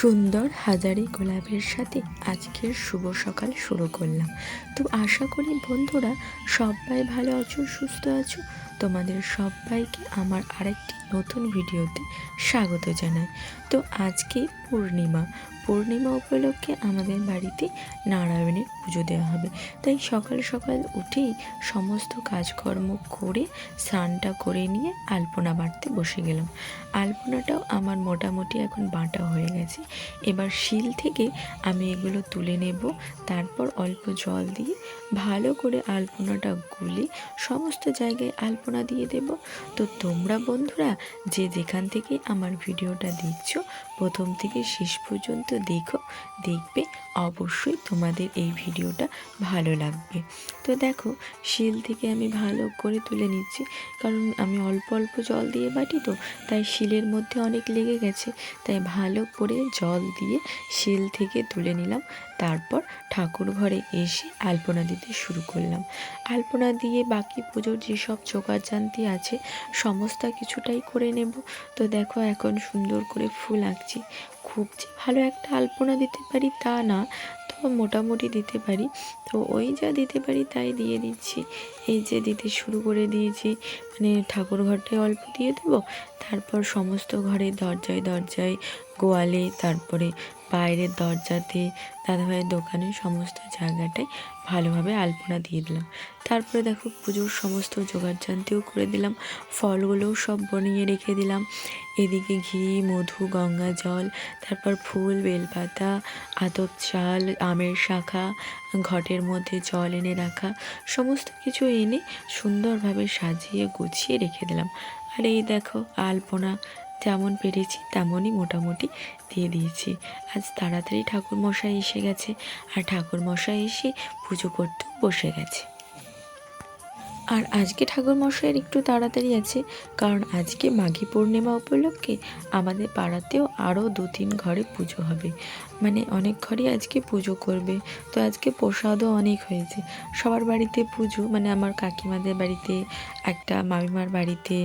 সুন্দর হাজারি গোলাপের সাথে আজকের শুভ সকাল শুরু করলাম। তো আশা করি বন্ধুরা সবাই ভালো আছো, সুস্থ আছো? তোমাদের সবাইকে আমার আরেকটি নতুন ভিডিওতে স্বাগত জানাই। তো আজকে পূর্ণিমা পূর্ণিমা উপলক্ষে আমাদের বাড়িতে নারায়ণের পুজো দেওয়া হবে। তাই সকাল সকাল উঠেই সমস্ত কাজকর্ম করে, স্নানটা করে নিয়ে আলপনা বাটতে বসে গেলাম। আলপনাটাও আমার মোটামুটি এখন বাঁটা হয়ে গেছে। এবার শিল থেকে আমি এগুলো তুলে নেব, তারপর অল্প জল দিয়ে ভালো করে আলপনাটা গুলে সমস্ত জায়গায় আলপনা দিয়ে দেব। তো তোমরা বন্ধুরা যে যেখান থেকে আমার ভিডিওটা দেখছ প্রথম থেকে শেষ পর্যন্ত দেখো, দেখবে অবশ্যই তোমাদের এই ভিডিওটা ভালো লাগবে। তো দেখো, শিল থেকে আমি ভালো করে তুলে নিচ্ছি, কারণ আমি অল্প অল্প জল দিয়ে বাটি তো, তাই শিলের মধ্যে অনেক লেগে গেছে, তাই ভালো করে জল দিয়ে শিল থেকে তুলে নিলাম, তারপর ঠাকুর ঘরে এসে আলপনা দিতে শুরু করলাম। আলপনা দিয়ে বাকি পুজোর যেসব জোগাড় জানতি আছে, সমস্ত কিছুটাই করে নেব। তো দেখো, এখন সুন্দর করে ফুল আঁকছি। খুব যে ভালো একটা আলপনা দিতে পারি তা না, তো মোটামুটি দিতে পারি। তো ওই যা দিতে পারি তাই দিয়ে দিচ্ছি। এই যে দিতে শুরু করে দিয়েছি মানে ঠাকুর ঘরটায় অল্প দিয়ে দেবো, তারপর সমস্ত ঘরে দরজায় দরজায় গোয়ালে তারপরে বাইরের দরজাতে দাদাভাইয়ের দোকানে সমস্ত জায়গাটায় ভালোভাবে আলপনা দিয়ে দিলাম। তারপরে দেখো পুজোর সমস্ত জোগাড়জান্তিও করে দিলাম, ফলগুলোও সব বনিয়ে রেখে দিলাম। এদিকে ঘি, মধু, গঙ্গা জল, তারপর ফুল, বেলপাতা, আতপ চাল, আমের শাখা, ঘটের মধ্যে জল এনে রাখা, সমস্ত কিছু এনে সুন্দরভাবে সাজিয়ে গুছিয়ে রেখে দিলাম। আর এই দেখো আলপনা যেমন পেরেছি তেমনই মোটামুটি দিয়ে দিয়েছি। আজ তাড়াতাড়ি ঠাকুরমশাই এসে গেছে আর ঠাকুরমশাই এসে পুজো করতে বসে গেছে। আর আজকে ঠাকুরমশাইয়ের একটু তাড়াতাড়ি আছে, কারণ আজকে মাঘী পূর্ণিমা উপলক্ষে আমাদের পাড়াতেও আরও দু তিন ঘরে পুজো হবে। মানে অনেক ঘরেই আজকে পুজো করবে। তো আজকে প্রসাদও অনেক হয়েছে। সবার বাড়িতে পুজো মানে আমার কাকিমাদের বাড়িতে, একটা মামিমার বাড়িতে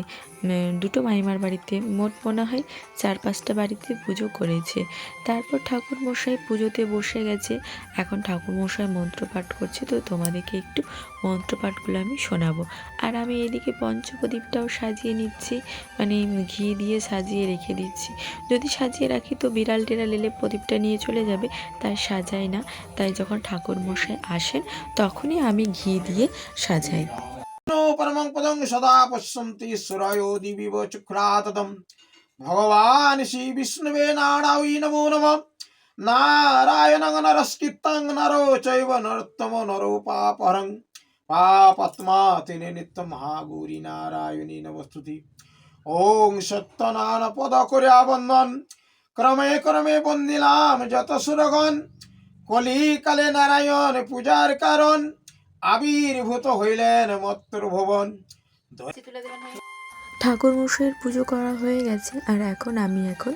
দুটো মামিমার বাড়িতে মোট মনে হয় চার পাঁচটা বাড়িতে পুজো করেছে। তারপর ঠাকুর মশাই পুজোতে বসে গেছে। এখন ঠাকুর মশাই মন্ত্রপাঠ করছে, তো তোমাদেরকে একটু মন্ত্রপাঠগুলো আমি শোনাবো। আর আমি এদিকে পঞ্চপ্রদীপটাও সাজিয়ে নিচ্ছি মানে ঘি দিয়ে সাজিয়ে রেখে দিচ্ছি। যদি সাজিয়ে রাখি তো বিড়াল টিড়াল এলে প্রদীপটা নিয়ে চলে যাবে তাই সাজাই না। তাই যখন ঠাকুর মশাই আসেন, তখনই আমি ঘি দিয়ে সাজাই। ভগবান শ্রী বিষ্ণুবে নারায়ী নমো নম নারায়ণ নরস্কৃতং নরো চৈব নরোত্তম নরো পাপহরং পাপাত্মা তিনি নিত্য মহাগৌরী নারায়ণী নমস্তুতি ওং সত্যনারায়ণ পদ করে আবন্দন ক্রমে ক্রমে বন্দিলাম যত সুরগণ। কলিকালে নারায়ণ পূজার কারণ আবির্ভূত হইলেন মত্তর ভুবন। ঠাকুর মশাইয়ের পুজো করা হয়ে গেছে আর এখন আমি এখন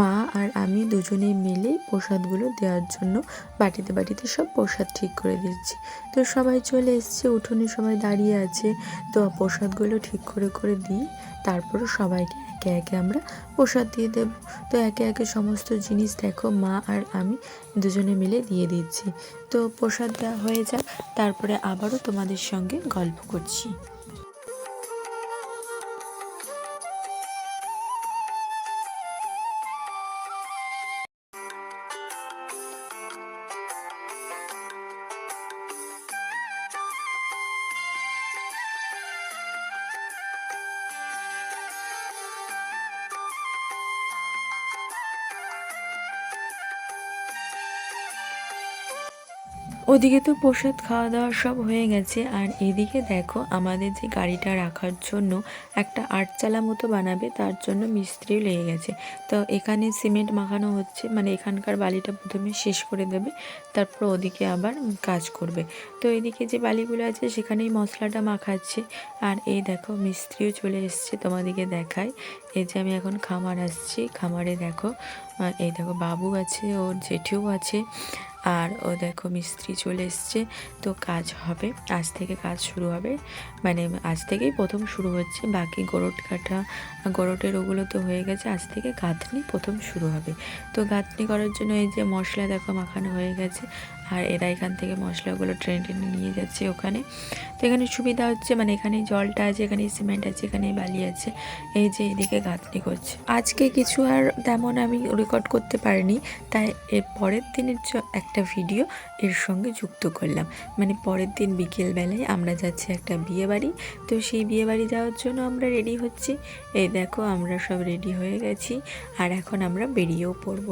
মা আর আমি দুজনে মিলে প্রসাদগুলো দেওয়ার জন্য বাটিতে বাটিতে সব প্রসাদ ঠিক করে দিচ্ছি। তো সবাই চলে এসছে, উঠোনে সবাই দাঁড়িয়ে আছে। তো প্রসাদগুলো ঠিক করে করে দিই। তারপরে সবাইকে একে একে আমরা প্রসাদ দিয়ে দেব। তো একে একে সমস্ত জিনিস দেখো, মা আর আমি দুজনে মিলে দিয়ে দিচ্ছি। তো প্রসাদ দেওয়া হয়ে যাক, তারপরে আবারও তোমাদের সঙ্গে গল্প করছি। ওদিকে তো প্রসাদ খাওয়া দাওয়া সব হয়ে গেছে, আর এদিকে দেখো আমাদের যে গাড়িটা রাখার জন্য একটা আটচালা মতো বানাবে, তার জন্য মিস্ত্রিও লেগে গেছে। তো এখানে সিমেন্ট মাখানো হচ্ছে মানে এখানকার বালিটা প্রথমে শেষ করে দেবে, তারপর ওদিকে আবার কাজ করবে। তো এদিকে যে বালিগুলো আছে, সেখানেই মশলাটা মাখাচ্ছে। আর এই দেখো মিস্ত্রিও চলে এসছে তোমাদেরকে দেখায়। এই যে আমি এখন খামার আসছি, খামারে দেখো এই দেখো বাবু আছে, ওর জেঠিও আছে। আর ও দেখো মিস্ত্রি চলে এসছে। তো কাজ হবে, আজ থেকে কাজ শুরু হবে। মানে আজ থেকেই প্রথম শুরু হচ্ছে। বাকি গরট কাটা, গরটের ওগুলো তো হয়ে গেছে। আজ থেকে গাঁথনি প্রথম শুরু হবে। তো গাঁথনি করার জন্য এই যে মশলা দেখো মাখানো হয়ে গেছে। আর এরা এখান থেকে মশলাগুলো ট্রেন টেনে নিয়ে যাচ্ছে ওখানে। তো এখানে সুবিধা হচ্ছে মানে এখানে জলটা আছে, এখানে সিমেন্ট আছে, এখানে বালি আছে, এই যে এদিকে গাঁথনি করছে। আজকে কিছু আর তেমন আমি রেকর্ড করতে পারিনি, তাই এর পরের দিনের একটা ভিডিও এর সঙ্গে যুক্ত করলাম। মানে পরের দিন বিকেলবেলায় আমরা যাচ্ছি একটা বিয়ে বাড়ি তো সেই বিয়ে বাড়ি যাওয়ার জন্য আমরা রেডি হচ্ছি। এই দেখো আমরা সব রেডি হয়ে গেছি, আর এখন আমরা বেরিয়েও পড়ব।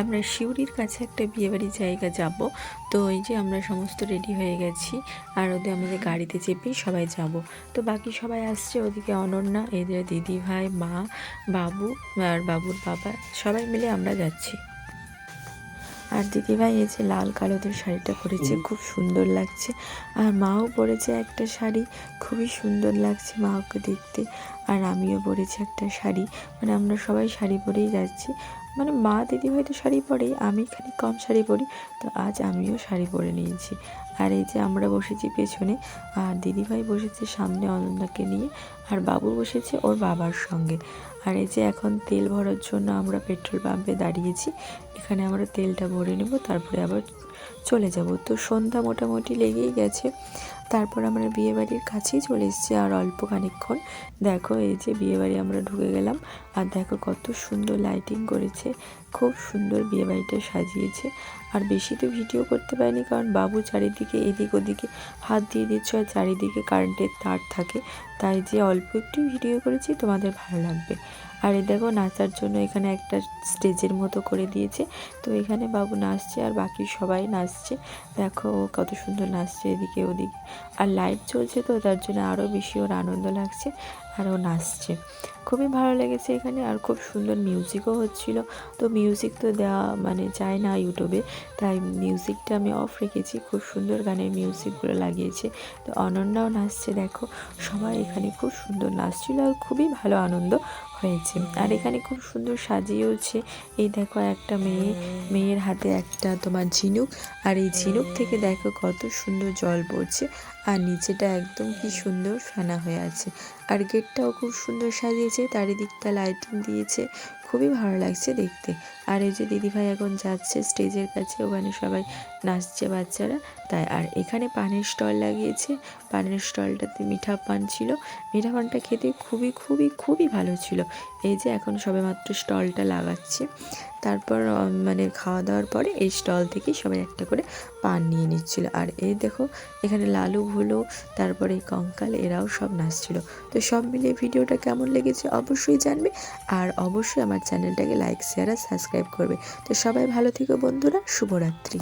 আমরা শিউরির কাছে একটা বিয়ে বাড়ির জায়গা যাব তো এই যে আমরা সমস্ত রেডি হয়ে গেছি আর ওদের আমাদের গাড়িতে চেপেই সবাই যাব। তো বাকি সবাই আসছে ওদিকে অনন্যা এদের দিদি ভাই মা বাবু আর বাবুর বাবা সবাই মিলে আমরা যাচ্ছি। আর দিদিভাই এই যে লাল কালোদের শাড়িটা পরেছে খুব সুন্দর লাগছে। আর মাও পরেছে একটা শাড়ি খুবই সুন্দর লাগছে মাকে দেখতে। আর আমিও পরেছি একটা শাড়ি। মানে আমরা সবাই শাড়ি পরেই যাচ্ছি। মানে মা দিদি হয়তো শাড়ি পরে, আমি খানিক কম শাড়ি পরি, তো আজ আমিও শাড়ি পরে নিয়েছি। আর এই যে আমরা বসেছি পেছনে, আর দিদিভাই বসেছে সামনে অনন্যাকে নিয়ে, আর বাবু বসেছে ওর বাবার সঙ্গে। আর এই যে এখন তেল ভরার জন্য আমরা পেট্রোল পাম্পে দাঁড়িয়েছি, এখানে আমরা তেলটা ভরে নেব, তারপরে আবার চলে যাব। তো সন্ধ্যা মোটামুটি লেগেই গেছে। তারপর আমরা বিয়েবাড়ির কাছেই চলে এসেছি আর অল্প খানিকক্ষণ। দেখো এই যে বিয়েবাড়ি আমরা ঢুকে গেলাম আর দেখো কত সুন্দর লাইটিং করেছে, খুব সুন্দর বিয়েবাড়িটা সাজিয়েছে। আর বেশি তো ভিডিও করতে পারিনি কারণ বাবু চারিদিকে এদিক ওদিকে হাত দিয়ে দিচ্ছে আর চারিদিকে কারেন্টের তার থাকে। তাই যে অল্প একটু ভিডিও করেছি তোমাদের ভালো লাগবে। আর এই দেখো নাচার জন্য এখানে একটা স্টেজের মতো করে দিয়েছে। তো এখানে বাবু নাচছে আর বাকি সবাই নাচছে। দেখো ও কত সুন্দর নাচছে এদিকে ওদিকে। আর লাইট চলছে তো, তার জন্য আরও বেশি ওর আনন্দ লাগছে আর ও নাচছে। খুবই ভালো লেগেছে এখানে আর খুব সুন্দর মিউজিকও হচ্ছিল। তো মিউজিক তো দেওয়া মানে যায় না ইউটিউবে তাই মিউজিকটা আমি অফ রেখেছি। খুব সুন্দর গানের মিউজিকগুলো লাগিয়েছে। তো অনন্যাও নাচছে দেখো। সবাই এখানে খুব সুন্দর নাচছিল আর খুবই ভালো আনন্দ। হয়েছে। আর এখানে খুব সুন্দর সাজিয়েওছে। এই দেখো একটা মেয়ে। মেয়ের হাতে একটা তোমার ঝিনুক। আর এই ঝিনুক থেকে দেখো কত সুন্দর জল পড়ছে। আর নিচেটা একদম কি সুন্দর ফেনা হয়ে আছে। আর গেটটাও খুব সুন্দর সাজিয়েছে। চারিদিকটা লাইটিং দিয়েছে। খুবই ভালো লাগছে দেখতে। আর এই যে দিদিভাই এখন যাচ্ছে স্টেজের কাছে, ওখানে সবাই নাচছে বাচ্চারা। তাই আর এখানে পানের স্টল লাগিয়েছে। পানের স্টলটাতে মিঠা পান ছিল। মিঠা পানটা খেতে খুবই খুবই খুবই ভালো ছিল। এই যে এখন সবেমাত্র স্টলটা লাগাচ্ছে। তারপর মানে খাওয়া দাওয়ার পরে এই স্টল থেকে সবাই একটা করে পান নিয়ে নিচ্ছিল। আর এই দেখো, এখানে লালু ভুলো, তারপরে এই কঙ্কাল, এরাও সব নাচছিল। তো সব মিলিয়ে ভিডিওটা কেমন লেগেছে অবশ্যই জানবে। আর অবশ্যই আমার চ্যানেলটাকে লাইক, শেয়ার আর সাবস্ক্রাইব করবে। তো সবাই ভালো থেকো বন্ধুরা, শুভরাত্রি।